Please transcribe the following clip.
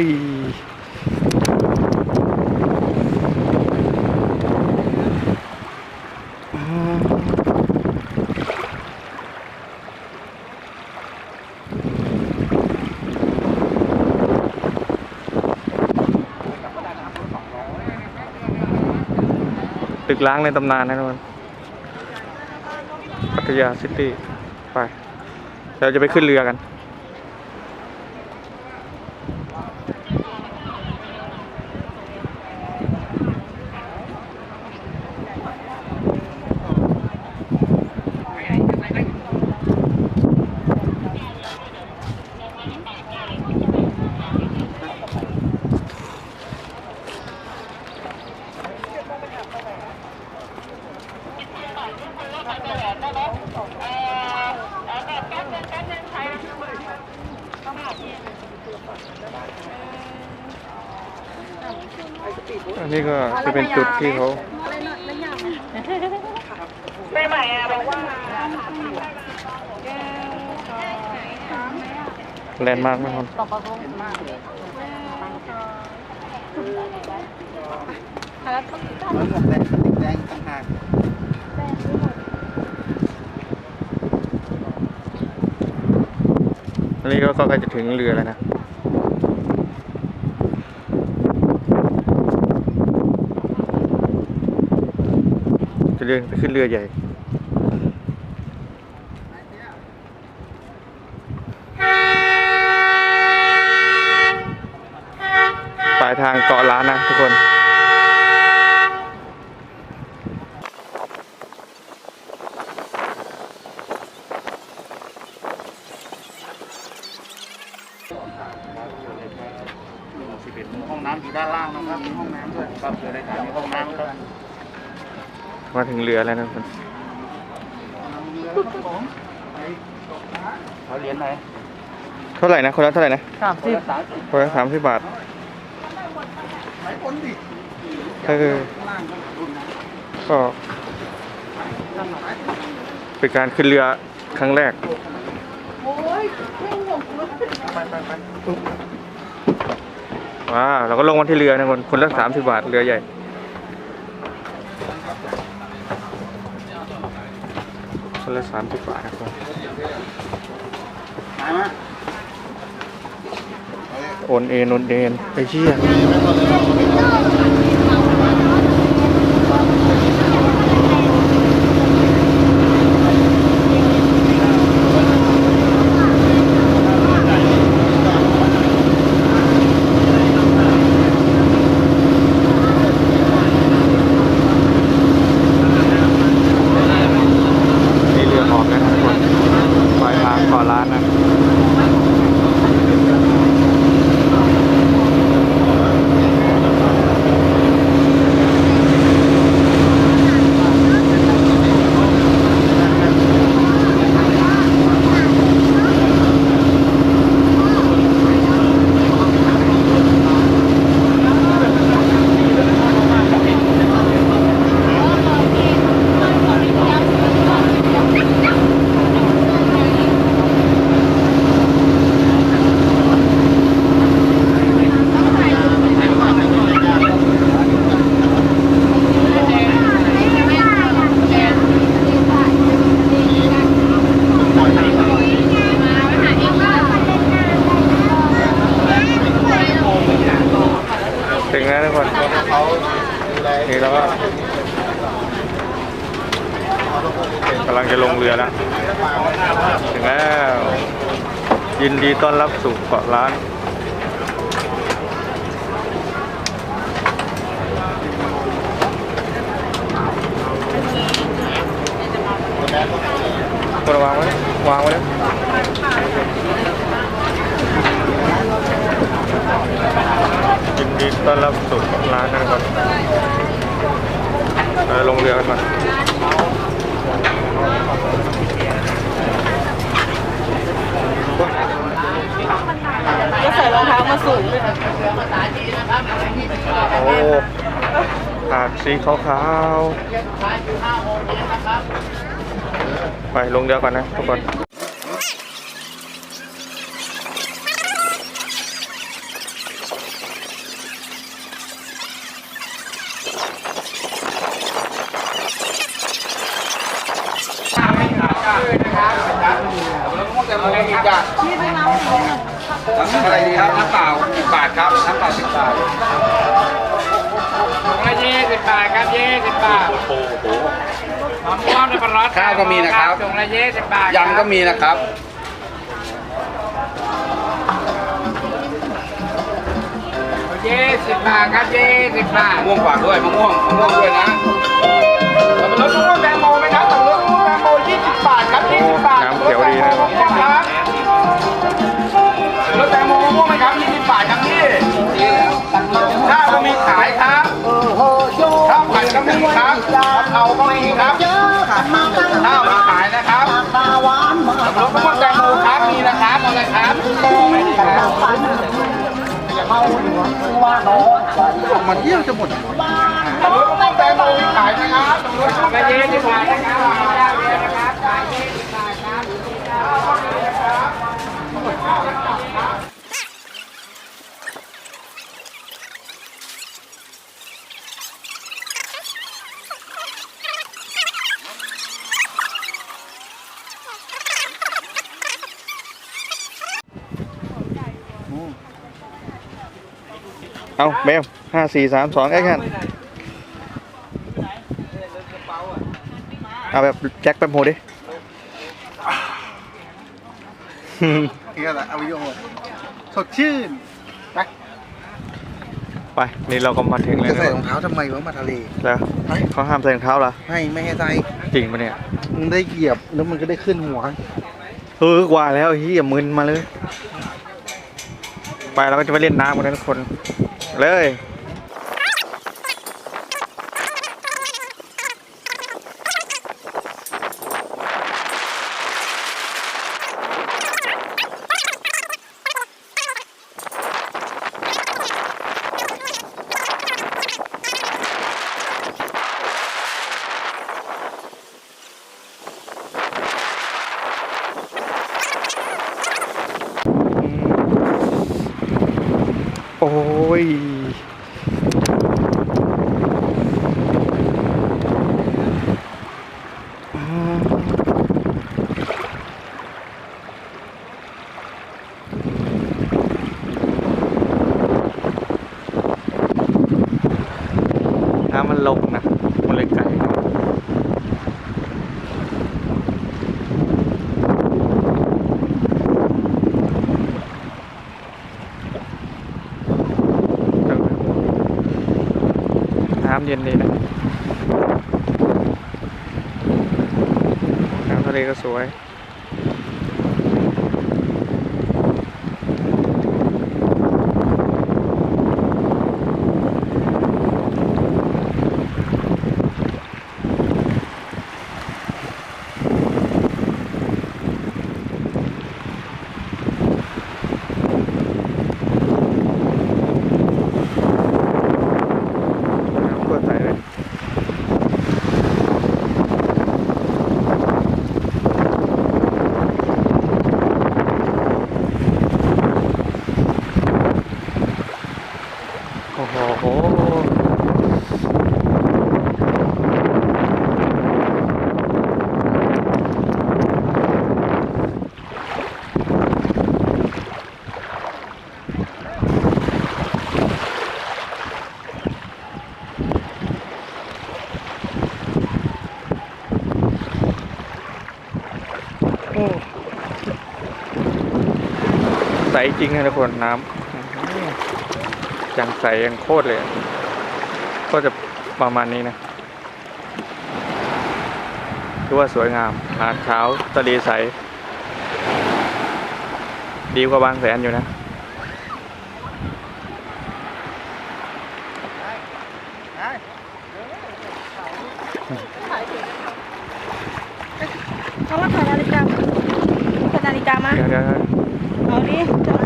ยตึกล้างในตำนานนะทุกคนพัทยาซิตี้ ไป เราจะไปขึ้นเรือกัน อันนี้ก็จะเป็นจุดที่เขาใหม่ๆอะบอกว่าแลนด์มาร์กนะครับตบประตูมากแดงต่างหากอันนี้ก็ใกล้จะถึงเรือแล้วนะ เรือไปขึ้นเรือใหญ่ ปลายทางเกาะล้านนะทุกคน สิบเอ็ดห้องน้ำอยู่ด้านล่างนะครับ มีห้องน้ำด้วยครับเรือในถ่ายมีห้องน้ำครับ มาถึง เรือแล้วนะทุกคนเขาเหรียญไหนเท่าไหร่นะคนละเท่าไหร่นะสามสิบสามสิบคนละสามสิบบาทไหนคนดิก็คือล่างก็รุ่นนะก็เป็นการขึ้นเรือครั้งแรกไปไปไปว้าวเราก็ลงมาที่เรือนะคนคนละสามสิบบาทเรือใหญ่ คนละสามสิบบาทนะครับหายมาโอนเอ็นโอนเอ็นไปเชี่ยนี่เรือออกแล้วนะทุกคนปลายทางเก่อร้านนะ ถึงแล้วทุกคน เขาดูแลนี่เราก็กำลังจะลงเรือแล้วถึงแล้ว ยินดีต้อนรับสู่เกาะล้านคนวางไว้วางไว้แล้วยิน ดีต้อนรับสู่เกาะล้านนะครับเราลงเรือกันมาจะใส่รองเท้ามาสูงด้วยนะโอ้หาดสีขาวๆไปลงเรือก่อนนะทุกคน ท อะไรดีครับน้ำเปล่าสิบบาทครับน้ำเปล่าสิบบาทถุงละยี่สิบบาทครับยี่สิบบาทโอ้โหหอมป้อมในปลาร้าข้าวก็มีนะครับถุงละยี่สิบบาทยำก็มีนะครับยี่สิบบาทครับยี่สิบบาทมะม่วงฝากด้วยมะม่วงมะม่วงด้วยนะสับปะรดมะม่วงแตงโมไหมครับสับปะรดมะม่วงแตงโมยี่สิบบาทครับยี่สิบบาทน้ำเขียวดีนะมะม่วงครับ ข้าวผัดก็มีครับเขาก็มีครับข้าวมาขายนะครับสับรดมะม่วงแตงโมครับมีนะครับอาเลยครับไม่ดีครับมาเที่ยวจะหมดรถต้องแตงโมมีขายนะครับรถถุงละยี่สิบบาทนะครับเจ้าเดียวนะครับขายยี่สิบบาทครับ เอาเบลห้าสี่สามสองแอคชั่นเอาแบบแจ็คแป๊บโหดินี่ก็แหละเอาวิดีโอสดชื่นไป นี่เราก็มาถึงแล้วจะใส่รนะองเท้าทำไมวะมาทะเลแล้วเขาห้ามใส่รองเท้าเหรอให้ไม่ให้ใส่ จริงปะเนี่ยมึงได้เหยียบแล้วมันก็ได้ขึ้นหัว เออกว่าแล้วเฮียมึนมาเลย ไปเราก็จะไปเล่นน้ำกันนะทุกคน เลย โอ้ย อืมน้ำมันลงนะ มันเลยไกล น้ำเย็นดีนะน้ำทะเลก็สวย น้ำเปิดใสเลย โอ้โห โอ้ใสจริ งนะทุกคนน้ำยังใสยังโคตรเลย ก็จะประมาณนี้นะถือว่าสวยงามหาดขาวทะเลใส ดีกว่าบางแสนอยู่นะเอาว่าถ่ายนาฬิกาถ่ายนาฬิกามาเดี๋ยวเดี๋ยวเดี๋ยวเอาดิจะ